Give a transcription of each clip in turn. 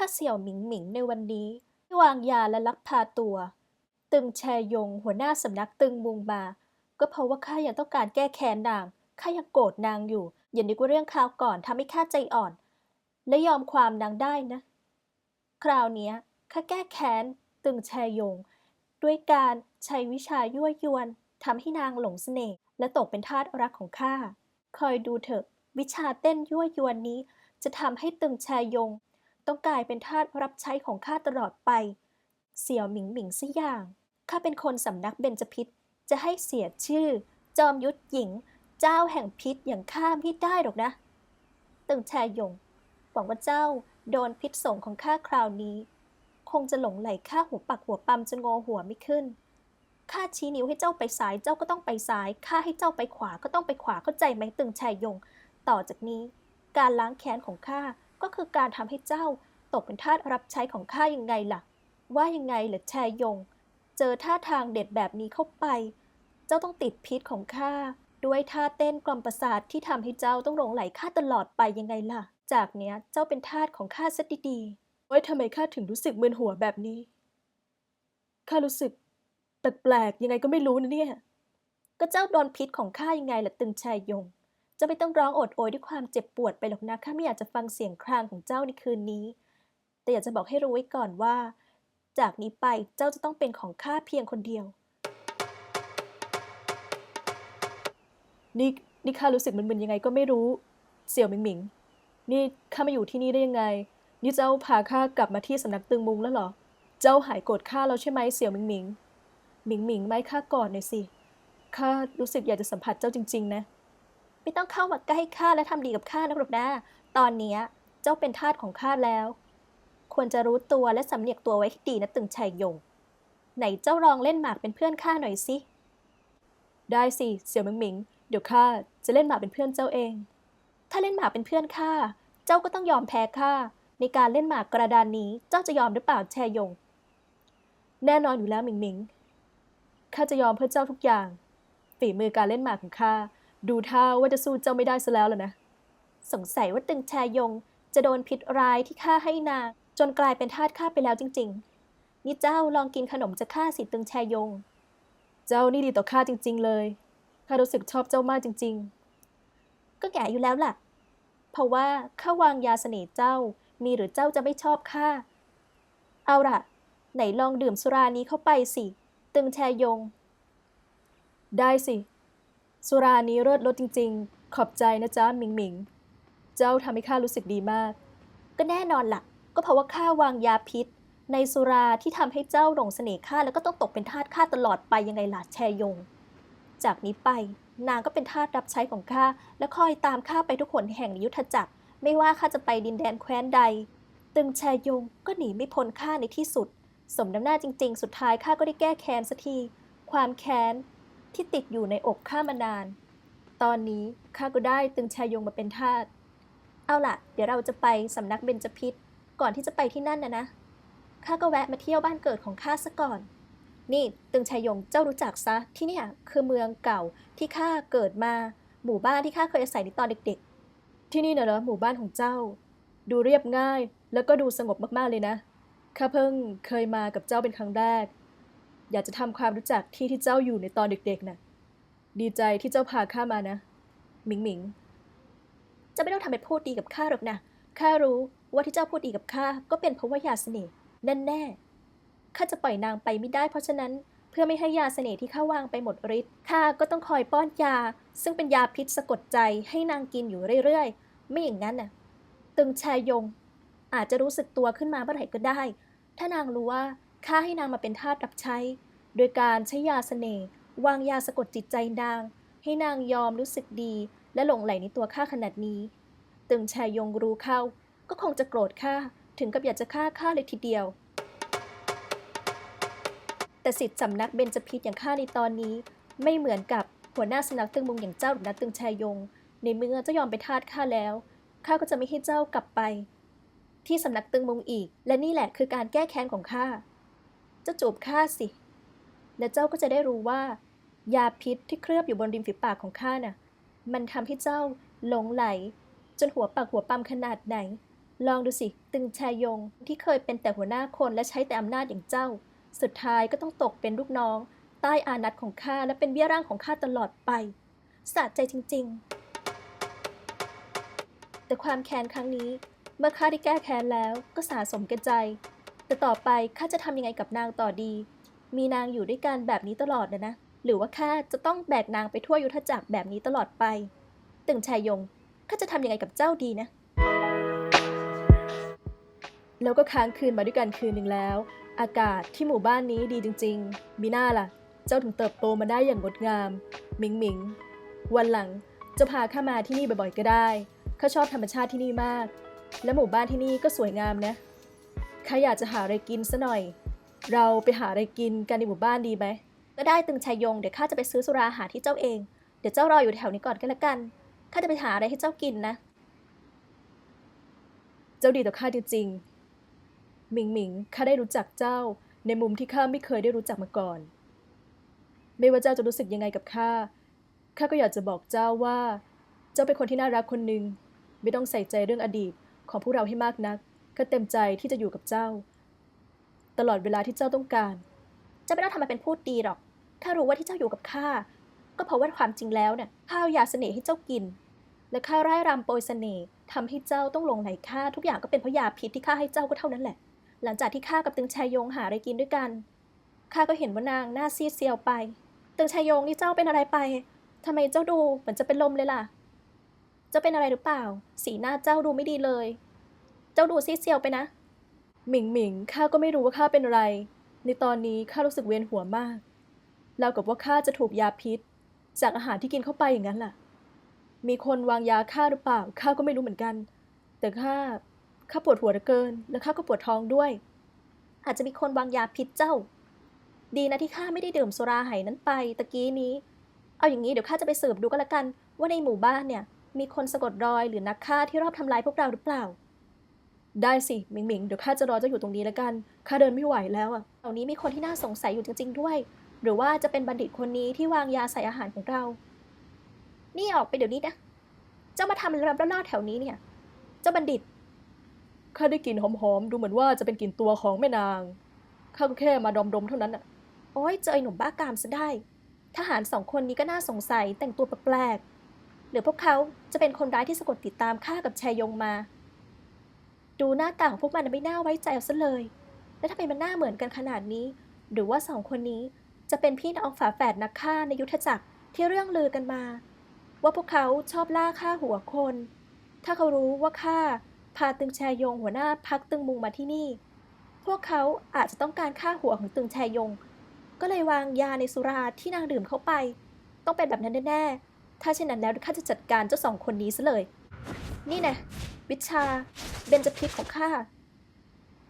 ข้าเสี่ยวหมิงหมิงในวันนี้ที่วางยาและลักพาตัว ตึงแชยงหัวหน้าสำนักตึงมุงมา ก็เพราะว่าข้ายังต้องการแก้แค้นนางข้ายังโกรธนางอยู่ อย่านึกว่าเรื่องคราวก่อนทำให้ข้าใจอ่อน และยอมความนางได้นะ คราวเนี้ข้าแก้แค้นตึงแชยง ด้วยการใช้วิชายั่วยวนทำให้นางหลงเสน่ห์และตกเป็นทาสรักของข้าคอยดูเถอะ วิชาเต้นยั่วยวนนี้ จะทำให้ตึงแชยง ต้องกลายเป็นทาสรับใช้ของข้าตลอดไป เสี่ยวหมิงหมิงสัอย่างข้าเป็นคนสำนักเบญจพิษจะให้เสียชื่อ จอมยุทธหญิง เจ้าแห่งพิษอย่างข้าไม่ได้หรอกนะตึงแชยงหวังว่าเจ้าโดนพิษส่งของข้าคราวนี้ คงจะหลงไหลข้าหัวปักหัวปั๊มจนงอหัวไม่ขึ้นข้าชี้นิ้วให้เจ้าไปซ้ายเจ้าก็ต้องไปซ้ายข้าให้เจ้าไปขวาก็ต้องไปขวาเข้าใจไหมตึงแชยง ต่อจากนี้ การล้างแค้นของข้า ก็คือการทำให้เจ้าตกเป็นทาสรับใช้ของข้ายังไงล่ะ ว่ายังไงเหรอแชยง เจอท่าทางเด็ดแบบนี้เข้าไป เจ้าต้องติดพิษของข้าด้วยท่าเต้นกล่อมประสาทที่ทำให้เจ้าต้องหลงไหลข้าตลอดไปยังไงล่ะ จากเนี้ยเจ้าเป็นทาสของข้าซะดีๆไว้ทำไมข้าถึงรู้สึกมึนหัวแบบนี้ข้ารู้สึกแปลกๆยังไงก็ไม่รู้นะเนี่ย ก็เจ้าโดนพิษของข้ายังไงล่ะตึงชายยง จะไม่ต้องร้องโอดโอยด้วยความเจ็บปวดไปหรอกนะข้าไม่อยากจะฟังเสียงครางของเจ้าในคืนนี้ แต่อยากจะบอกให้รู้ไว้ก่อนว่า จากนี้ไปเจ้าจะต้องเป็นของข้าเพียงคนเดียว นี่นี่ข้ารู้สึกมึนๆยังไงก็ไม่รู้ เสี่ยวหมิงหมิง นี่ข้ามาอยู่ที่นี่ได้ยังไง นี่เจ้าพาข้ากลับมาที่สำนักตึงมุงแล้วเหรอ เจ้าหายโกรธข้าแล้วใช่ไหมเสี่ยวหมิงหมิงหมิงหมิงไหมข้ากอดหน่อยสิข้ารู้สึกอยากจะสัมผัสเจ้าจริง ๆ นะ ไม่ต้องเข้ามาใกล้ข้าและทำดีกับข้านะหรอกนะ ตอนนี้เจ้าเป็นทาสของข้าแล้ว ควรจะรู้ตัวและสำเนียกตัวไว้ให้ดีนะตึงชัยยง ไหนเจ้าลองเล่นหมากเป็นเพื่อนข้าหน่อยสิ ได้สิเสี่ยวมิงหมิง เดี๋ยวข้าจะเล่นหมากเป็นเพื่อนเจ้าเอง ถ้าเล่นหมากเป็นเพื่อนข้า เจ้าก็ต้องยอมแพ้ข้า ในการเล่นหมากกระดานนี้ เจ้าจะยอมหรือเปล่าแชยง แน่นอนอยู่แล้วหมิงหมิง ข้าจะยอมเพื่อเจ้าทุกอย่าง ฝีมือการเล่นหมากของข้า ดูท่าว่าจะสู้เจ้าไม่ได้ซะแล้วล่ะนะ สงสัยว่าตึงแชยง จะโดนพิษร้ายที่ข้าให้นาง จนกลายเป็นทาสข้าไปแล้วจริง ๆ นี่เจ้าลองกินขนมจากข้าสิตึงแชยง เจ้านี่ดีต่อข้าจริง ๆ เลยข้ารู้สึกชอบเจ้ามากจริง ๆ ก็แก่อยู่แล้วล่ะ เพราะว่าข้าวางยาเสน่ห์เจ้า มีหรือเจ้าจะไม่ชอบข้า เอาล่ะ ไหนลองดื่มสุรานี้เข้าไปสิ ตึงแชยง ได้สิ สุรานี้เลิศรสจริง ๆ ขอบใจนะจ๊ะหมิงหมิง เจ้าทำให้ข้ารู้สึกดีมาก ก็แน่นอนล่ะ ก็เพราะว่าข้าวางยาพิษ ในสุราที่ทำให้เจ้าหลงเสน่ห์ข้าแล้วก็ต้องตกเป็นทาสข้าตลอดไปยังไงล่ะแชยง จากนี้ไปนางก็เป็นทาสรับใช้ของข้าและคอยตามข้าไปทุกหนแห่งยุทธจักร ไม่ว่าข้าจะไปดินแดนแคว้นใด ตึงแชยงก็หนีไม่พ้นข้าในที่สุด สมน้ำหน้าจริง ๆ สุดท้ายข้าก็ได้แก้แค้นสักที ความแค้น ที่ติดอยู่ในอกข้ามานาน ตอนนี้ข้าก็ได้ตึงแชยงมาเป็นทาส เอาล่ะ เดี๋ยวเราจะไปสำนักเบญจพิษก่อนที่จะไปที่นั่นนะนะ ข้าก็แวะมาเที่ยวบ้านเกิดของข้าซะก่อน นี่ตึงชัยยงเจ้ารู้จักซะ ที่นี่คือเมืองเก่าที่ข้าเกิดมา หมู่บ้านที่ข้าเคยอาศัยในตอนเด็ก ๆ ที่นี่น่ะเหรอหมู่บ้านของเจ้า ดูเรียบง่าย แล้วก็ดูสงบมากๆเลยนะ ข้าเพิ่งเคยมากับเจ้าเป็นครั้งแรก อยากจะทำความรู้จักที่ที่เจ้าอยู่ในตอนเด็กๆน่ะ ดีใจที่เจ้าพาข้ามานะ หมิงหมิงจะไม่ต้องทำเป็นพูดดีกับข้าหรอกนะข้ารู้ว่าที่เจ้าพูดดีกับข้าก็เป็นเพราะว่ายาเสน่ห์แน่แน่ๆข้าจะปล่อยนางไปไม่ได้ เพราะฉะนั้นเพื่อไม่ให้ยาเสน่ห์ที่ข้าวางไปหมดฤทธิ์ข้าก็ต้องคอยป้อนยา ซึ่งเป็นยาพิษสะกดใจให้นางกินอยู่เรื่อยๆ ไม่อย่างนั้นน่ะ ตึงชายยง อาจจะรู้สึกตัวขึ้นมาเมื่อไหร่ก็ได้ ถ้านางรู้ว่า ข้าให้นางมาเป็นทาสรับใช้ โดยการใช้ยาเสน่ห์วางยาสะกดจิตใจนาง ให้นางยอมรู้สึกดี และหลงไหลในตัวข้าขนาดนี้ ตึงชายยงรู้เข้า ก็คงจะโกรธข้าถึงกับอยากจะฆ่าข้าเลยทีเดียว แต่สิทธิ์สำนักเบญจพิษอย่างข้าในตอนนี้ ไม่เหมือนกับหัวหน้าสำนักตึงมุงอย่างเจ้าหรือนักตึงชายยง ในเมื่อเจ้ายอมไปทาสข้าแล้วข้าก็จะไม่ให้เจ้ากลับไป ที่สำนักตึงมุงอีก และนี่แหละคือการแก้แค้นของข้า จ้าจูบข้าสิ และเจ้าก็จะได้รู้ว่า ยาพิษที่เคลือบอยู่บนริมฝีปากของข้าน่ะ มันทำให้เจ้าหลงไหล จนหัวปากหัวปั๊มขนาดไหน ลองดูสิ ตึงแชยงที่เคยเป็นแต่หัวหน้าคนและใช้แต่อำนาจอย่างเจ้า สุดท้ายก็ต้องตกเป็นลูกน้อง ใต้อานัตของข้าและเป็นเบี้ยร่างของข้าตลอดไปสะใจจริง ๆ แต่ความแค้นครั้งนี้ เมื่อข้าได้แก้แค้นแล้วก็สะสมแก่ใจ แต่ต่อไปข้าจะทำยังไงกับนางต่อดี มีนางอยู่ด้วยกันแบบนี้ตลอดนะนะ หรือว่าข้าจะต้องแบกนางไปทั่วยุทธจักรแบบนี้ตลอดไป ตึงชายยงข้าจะทำยังไงกับเจ้าดีนะ แล้วก็ค้างคืนมาด้วยกันคืนหนึ่งแล้ว อากาศที่หมู่บ้านนี้ดีจริง ๆ มีหน้าล่ะ เจ้าถึงเติบโตมาได้อย่างงดงามหมิงหมิงวันหลังจะพาข้ามาที่นี่บ่อยๆก็ได้ข้าชอบธรรมชาติที่นี่มาก และหมู่บ้านที่นี่ก็สวยงามนะ ข้าอยากจะหาอะไรกินซะหน่อย เราไปหาอะไรกินกันในหมู่บ้านดีไหม ก็ได้ตึงชายยง เดี๋ยวข้าจะไปซื้อสุราหาที่เจ้าเอง เดี๋ยวเจ้ารออยู่แถวนี้ก่อนก็แล้วกัน ข้าจะไปหาอะไรให้เจ้ากินนะ เจ้าดีต่อข้าจริงๆหมิงหมิงข้าได้รู้จักเจ้า ในมุมที่ข้าไม่เคยได้รู้จักมาก่อน ไม่ว่าเจ้าจะรู้สึกยังไงกับข้า ข้าก็อยากจะบอกเจ้าว่า เจ้าเป็นคนที่น่ารักคนหนึ่ง ไม่ต้องใส่ใจเรื่องอดีตของพวกเราให้มากนัก ก็เต็มใจที่จะอยู่กับเจ้า ตลอดเวลาที่เจ้าต้องการ เจ้าไม่ต้องทำมาเป็นพูดดีหรอก ข้ารู้ว่าที่เจ้าอยู่กับข้า ก็เพราะว่าความจริงแล้วเนี่ยข้าเอายาเสน่ห์ให้เจ้ากิน และข้าร่ายรำโปรยเสน่ห์ทำให้เจ้าต้องหลงไหลข้าทุกอย่างก็เป็นเพราะยาพิษที่ข้าให้เจ้าก็เท่านั้นแหละ หลังจากที่ข้ากับตึงชายยงหาอะไรกินด้วยกัน ข้าก็เห็นว่านางหน้าซีดเซียวไป ตึงชายยงนี่เจ้าเป็นอะไรไปทำไมเจ้าดูเหมือนจะเป็นลมเลยล่ะเจ้าเป็นอะไรหรือเปล่า สีหน้าเจ้าดูไม่ดีเลย จ้าดูซีเซียวไปนะ หมิงหมิงข้าก็ไม่รู้ว่าข้าเป็นอะไร ในตอนนี้ข้ารู้สึกเวียนหัวมากราวกับว่าข้าจะถูกยาพิษ จากอาหารที่กินเข้าไปอย่างนั้นล่ะ มีคนวางยาข้าหรือเปล่าข้าก็ไม่รู้เหมือนกัน แต่ข้าข้าปวดหัวเหลือเกิน และข้าก็ปวดท้องด้วย อาจจะมีคนวางยาพิษเจ้า ดีนะที่ข้าไม่ได้ดื่มสุราไหนั้นไปตะกี้นี้ เอาอย่างนี้เดี๋ยวข้าจะไปสืบดูก็แล้วกัน ว่าในหมู่บ้านเนี่ย มีคนสะกดรอยหรือนักฆ่าที่รอบทำลายพวกเราหรือเปล่า ได้สิหมิงหมิงเดี๋ยวข้าจะรอเจ้าอยู่ตรงนี้แล้วกันข้าเดินไม่ไหวแล้วอะตรงนี้มีคนที่น่าสงสัยอยู่จริง ๆ ด้วย หรือว่าจะเป็นบัณฑิตคนนี้ที่วางยาใส่อาหารของเรา นี่ออกไปเดี๋ยวนี้นะเจ้ามาทำอะไรรอบๆแถวนี้เนี่ย เจ้าบัณฑิตข้าได้กลิ่นหอมๆ ดูเหมือนว่าจะเป็นกลิ่นตัวของแม่นาง ข้าก็แค่มาดมๆเท่านั้นน่ะ โอ้ยเจอไอ้หนุ่มบ้ากามซะได้ ทหารสองคนนี้ก็น่าสงสัยแต่งตัวแปลกๆหรือพวกเขาจะเป็นคนร้ายที่สะกดติดตามข้ากับชายยงมา ดูหน้าตาของพวกมันไม่น่าไว้ใจเอาซะเลย แล้วทำไมมันหน้าเหมือนกันขนาดนี้ หรือว่าสองคนนี้จะเป็นพี่น้องฝาแฝดนักฆ่าในยุทธจักรที่เรื่องลือกันมา ว่าพวกเขาชอบล่าฆ่าหัวคน ถ้าเขารู้ว่าข้าพาตึงแชยงหัวหน้าพักตึงมุงมาที่นี่ พวกเขาอาจจะต้องการฆ่าหัวของตึงแชยง ก็เลยวางยาในสุราที่นางดื่มเข้าไป ต้องเป็นแบบนั้นแน่ๆถ้าเช่นนั้นแล้วข้าจะจัดการเจ้าสองคนนี้ซะเลย นี่นะ วิชา เบญจพริกของข้า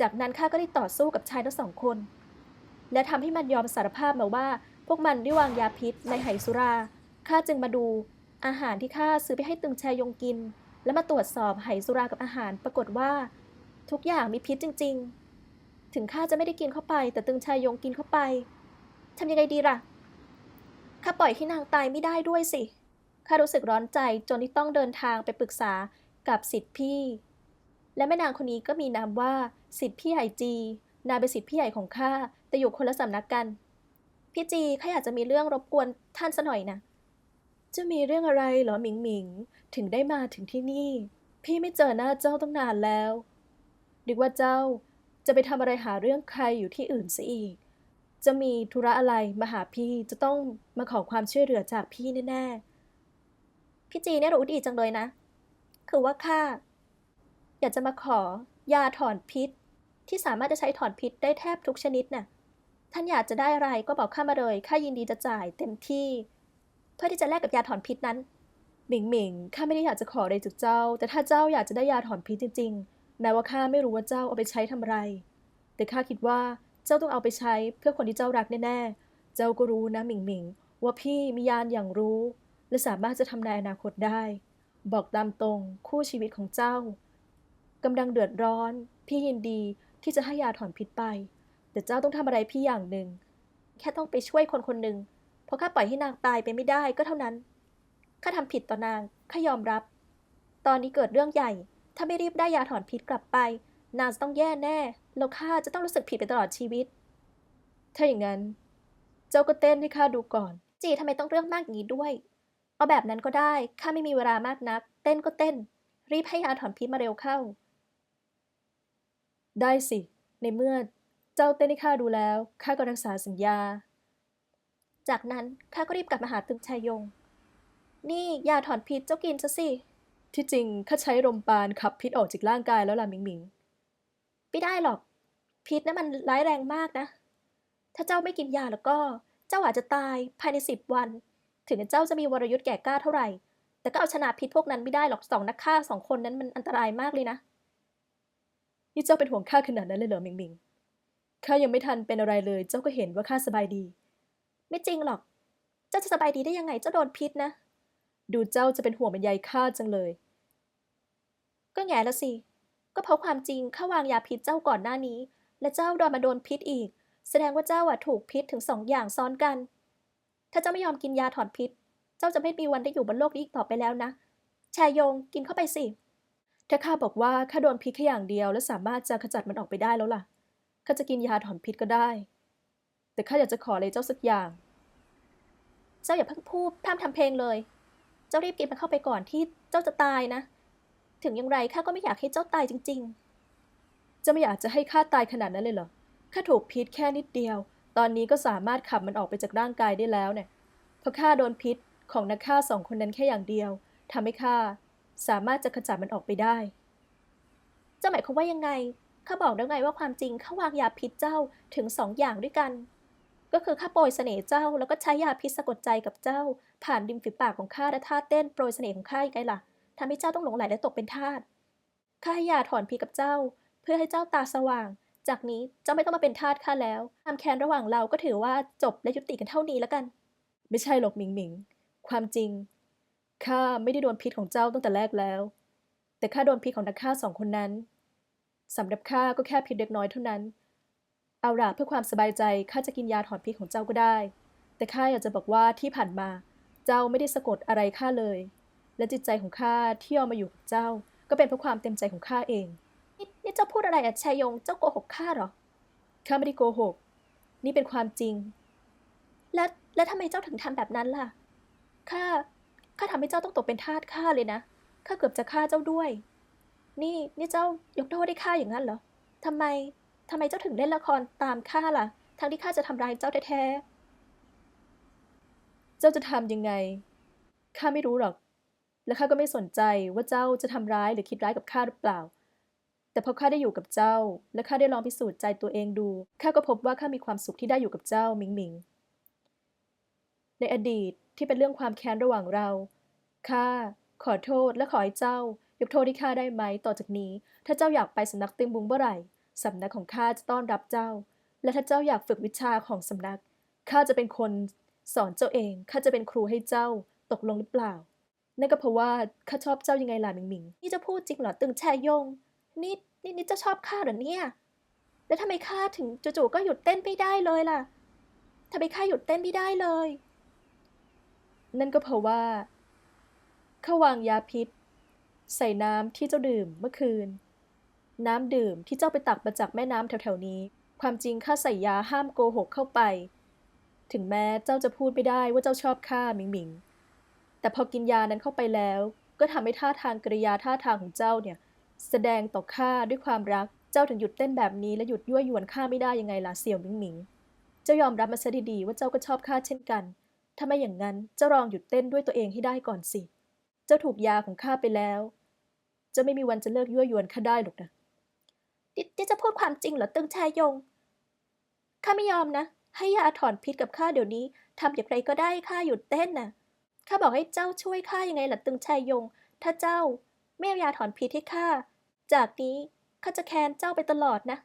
จากนั้นข้าก็ได้ต่อสู้กับชายทั้งสองคน และทำให้มันยอมสารภาพมาว่า พวกมันได้วางยาพิษในไหสุรา ข้าจึงมาดูอาหารที่ข้าซื้อไปให้ตึงแชยงกิน และมาตรวจสอบไหสุรากับอาหารปรากฏว่า ทุกอย่างมีพิษจริง ๆ ถึงข้าจะไม่ได้กินเข้าไป แต่ตึงชายงกินเข้าไปทำยังไงดีล่ะข้าปล่อยให้นางตายไม่ได้ด้วยสิข้ารู้สึกร้อนใจจนที่ต้องเดินทางไปปรึกษา กับสิทธิพี่ และแม่นางคนนี้ก็มีนามว่าสิทธิพี่ใหญ่จี นางเป็นสิทธิพี่ใหญ่ของข้าแต่อยู่คนละสำนักกัน พี่จีข้าอยากจะมีเรื่องรบกวนท่านซะหน่อยนะจะมีเรื่องอะไรเหรอหมิงหมิงถึงได้มาถึงที่นี่ พี่ไม่เจอหน้าเจ้าตั้งนานแล้วนึกว่าเจ้าจะไปทำอะไรหาเรื่องใครอยู่ที่อื่นซะอีก จะมีธุระอะไรมาหาพี่จะต้องมาขอความช่วยเหลือจากพี่แน่ๆพี่จีเนี่ยรู้ดีจังเลยนะ คือว่าข้าอยากจะมาขอยาถอนพิษ ที่สามารถจะใช้ถอนพิษได้แทบทุกชนิดน่ะ ท่านอยากจะได้อะไรก็บอกข้ามาเลยข้ายินดีจะจ่ายเต็มที่ เพื่อที่จะแลกกับยาถอนพิษนั้น หมิงหมิงข้าไม่ได้อยากจะขออะไรจากเจ้า แต่ถ้าเจ้าอยากจะได้ยาถอนพิษจริงๆแม้ว่าข้าไม่รู้ว่าเจ้าเอาไปใช้ทำอะไร แต่ข้าคิดว่าเจ้าต้องเอาไปใช้เพื่อคนที่เจ้ารักแน่ๆ เจ้าก็รู้นะหมิงหมิงว่าพี่มียานอย่างรู้ และสามารถจะทำนายอนาคตได้ บอกตามตรงคู่ชีวิตของเจ้ากำลังเดือดร้อน พี่ยินดีที่จะให้ยาถอนพิษไป แต่เจ้าต้องทำอะไรพี่อย่างหนึ่ง แค่ต้องไปช่วยคนคนหนึ่งเพราะข้าปล่อยให้นางตายไปไม่ได้ก็เท่านั้นข้าทำผิดต่อนางข้ายอมรับ ตอนนี้เกิดเรื่องใหญ่ ถ้าไม่รีบได้ยาถอนพิษกลับไป นางจะต้องแย่แน่แล้วข้าจะต้องรู้สึกผิดไปตลอดชีวิต ถ้าอย่างนั้น เจ้าก็เต้นให้ข้าดูก่อน จีทำไมต้องเรื่องมากอย่างนี้ด้วย เอาแบบนั้นก็ได้ ข้าไม่มีเวลามากนัก เต้นก็เต้น รีบให้ยาถอนพิษมาเร็วเข้า ได้สิ ในเมื่อเจ้าเต้นให้ข้าดูแล้ว ข้าก็รักษาสัญญา จากนั้นข้าก็รีบกลับมาหาตึงชายยง นี่ยาถอนพิษเจ้ากินซะสิ ที่จริงข้าใช้ลมปาณขับพิษออกจากร่างกายแล้วล่ะมิงมิงไม่ได้หรอก พิษนั้นมันร้ายแรงมากนะ ถ้าเจ้าไม่กินยาแล้วก็ เจ้าอาจจะตายภายในสิบวัน ถึงเจ้าจะมีวรยุทธ์แก่กล้าเท่าไหร่ แต่ก็เอาชนะพิษพวกนั้นไม่ได้หรอกสองนักฆ่าสองคนนั้นมันอันตรายมากเลยนะ นี่เจ้าเป็นห่วงข้าขนาดนั้นเลยเหรอมิงมิงข้ายังไม่ทันเป็นอะไรเลย เจ้าก็เห็นว่าข้าสบายดี ไม่จริงหรอก เจ้าจะสบายดีได้ยังไงเจ้าโดนพิษนะ ดูเจ้าจะเป็นห่วงเป็นใยข้าจังเลย ก็แง่ละสิ ก็เพราะความจริงข้าวางยาพิษเจ้าก่อนหน้านี้ และเจ้าโดนมาโดนพิษอีก แสดงว่าเจ้าอะถูกพิษถึงสองอย่างซ้อนกัน ถ้าเจ้าไม่ยอมกินยาถอนพิษ เจ้าจะไม่มีวันได้อยู่บนโลกนี้อีกต่อไปแล้วนะ ชายยงกินเข้าไปสิถ้าข้าบอกว่าข้าโดนพิษแค่อย่างเดียว และสามารถจะขจัดมันออกไปได้แล้วล่ะ ข้าจะกินยาถอนพิษก็ได้ แต่ข้าอยากจะขออะไรเจ้าสักอย่าง เจ้าอย่าเพิ่งพูดพร่ำทำเพลงเลย เจ้ารีบกินมันเข้าไปก่อนที่เจ้าจะตายนะ ถึงอย่างไรข้าก็ไม่อยากให้เจ้าตายจริง ๆ จะไม่อยากจะให้ข้าตายขนาดนั้นเลยเหรอ ข้าถูกพิษแค่นิดเดียว ตอนนี้ก็สามารถขับมันออกไปจากร่างกายได้แล้วเนี่ย เพราะข้าโดนพิษของนักฆ่าสองคนนั้นแค่อย่างเดียวทำให้ข้าสามารถจะขจัดมันออกไปได้ เจ้าหมายความว่ายังไง ข้าบอกแล้วไงว่าความจริงข้าวางยาพิษเจ้าถึงสองอย่างด้วยกัน ก็คือข้าโปรยเสน่ห์เจ้า แล้วก็ใช้ยาพิษสะกดใจกับเจ้า ผ่านริมฝีปากของข้าและท่าเต้นโปรยเสน่ห์ของข้ายังไงล่ะทำให้เจ้าต้องหลงไหลและตกเป็นทาส ข้าให้ยาถอนพิษกับเจ้า เพื่อให้เจ้าตาสว่าง จากนี้เจ้าไม่ต้องมาเป็นทาสข้าแล้วความแค้นระหว่างเราก็ถือว่าจบและยุติกันเท่านี้แล้วกัน ไม่ใช่หรอกหมิงหมิง ความจริงข้าไม่ได้โดนพิษของเจ้าตั้งแต่แรกแล้ว แต่ข้าโดนพิษของนักฆ่าสองคนนั้นสำหรับข้าก็แค่พิษเล็กน้อยเท่านั้น เอาล่ะเพื่อความสบายใจข้าจะกินยาถอนพิษของเจ้าก็ได้ แต่ข้าอยากจะบอกว่าที่ผ่านมา เจ้าไม่ได้สะกดอะไรข้าเลย และจิตใจของข้าที่ยอมมาอยู่กับเจ้า ก็เป็นเพราะความเต็มใจของข้าเอง นี่เจ้าพูดอะไรอะชายง เจ้าโกหกข้าหรอ ข้าไม่ได้โกหก นี่เป็นความจริง แล้วแล้วทำไมเจ้าถึงทำแบบนั้นล่ะ ข้า ข้าทำให้เจ้าต้องตกเป็นทาสข้าเลยนะ ข้าเกือบจะฆ่าเจ้าด้วย นี่นี่เจ้ายกโทษให้ข้าอย่างนั้นเหรอทำไมทำไมเจ้าถึงเล่นละครตามข้าล่ะ ทั้งที่ข้าจะทำร้ายเจ้าแท้ๆ เจ้าจะทำยังไง ข้าไม่รู้หรอก และข้าก็ไม่สนใจว่าเจ้าจะทำร้ายหรือคิดร้ายกับข้าหรือเปล่า แต่พอข้าได้อยู่กับเจ้า และข้าได้ลองพิสูจน์ใจตัวเองดู ข้าก็พบว่าข้ามีความสุขที่ได้อยู่กับเจ้าหมิงหมิง ในอดีตที่เป็นเรื่องความแค้นระหว่างเรา ข้าขอโทษและขอให้เจ้ายกโทษให้ข้าได้ไหมต่อจากนี้ ถ้าเจ้าอยากไปสำนักตึงบุงเมื่อไหร่สำนักของข้าจะต้อนรับเจ้า และถ้าเจ้าอยากฝึกวิชาของสำนัก ข้าจะเป็นคนสอนเจ้าเอง ข้าจะเป็นครูให้เจ้า ตกลงหรือเปล่า นั่นก็เพราะว่าข้าชอบเจ้ายังไงล่ะหมิงหมิง นี่จะพูดจริงเหรอตึงแชยง นี่ นี่นี่จะชอบข้าเหรือเนี่ย แล้วทำไมข้าถึงจู่ๆก็หยุดเต้นไม่ได้เลยล่ะทำไมข้าหยุดเต้นไม่ได้เลย นั่นก็เพราะว่าข้าวางยาพิษ ใส่น้ำที่เจ้าดื่มเมื่อคืน น้ำดื่มที่เจ้าไปตักมาจากแม่น้ำแถวๆนี้ ความจริงข้าใส่ยาห้ามโกหกเข้าไป ถึงแม้เจ้าจะพูดไม่ได้ว่าเจ้าชอบข้าหมิงหมิงแต่พอกินยานั้นเข้าไปแล้ว ก็ทำให้ท่าทางกริยาท่าทางของเจ้าเนี่ย แสดงต่อข้าด้วยความรัก เจ้าถึงหยุดเต้นแบบนี้และหยุดยั่วยวนข้าไม่ได้ยังไงล่ะเสี่ยวหมิงหมิง เจ้ายอมรับมาซะดีๆว่าเจ้าก็ชอบข้าเช่นกัน ถ้าไม่อย่างนั้นเจ้าลองหยุดเต้นด้วยตัวเองให้ได้ก่อนสิ เจ้าถูกยาของข้าไปแล้ว เจ้าไม่มีวันจะเลิกยั่วยวนข้าได้หรอกนะนี่จะพูดความจริงเหรอตึงชายยง ข้าไม่ยอมนะ ให้ยาถอนพิษกับข้าเดี๋ยวนี้ทำอย่างไรก็ได้ข้าหยุดเต้นน่ะ ข้าบอกให้เจ้าช่วยข้ายังไงล่ะตึงชายยง ถ้าเจ้าไม่เอายาถอนพิษให้ข้า จากนี้ข้าจะแค้นเจ้าไปตลอดนะ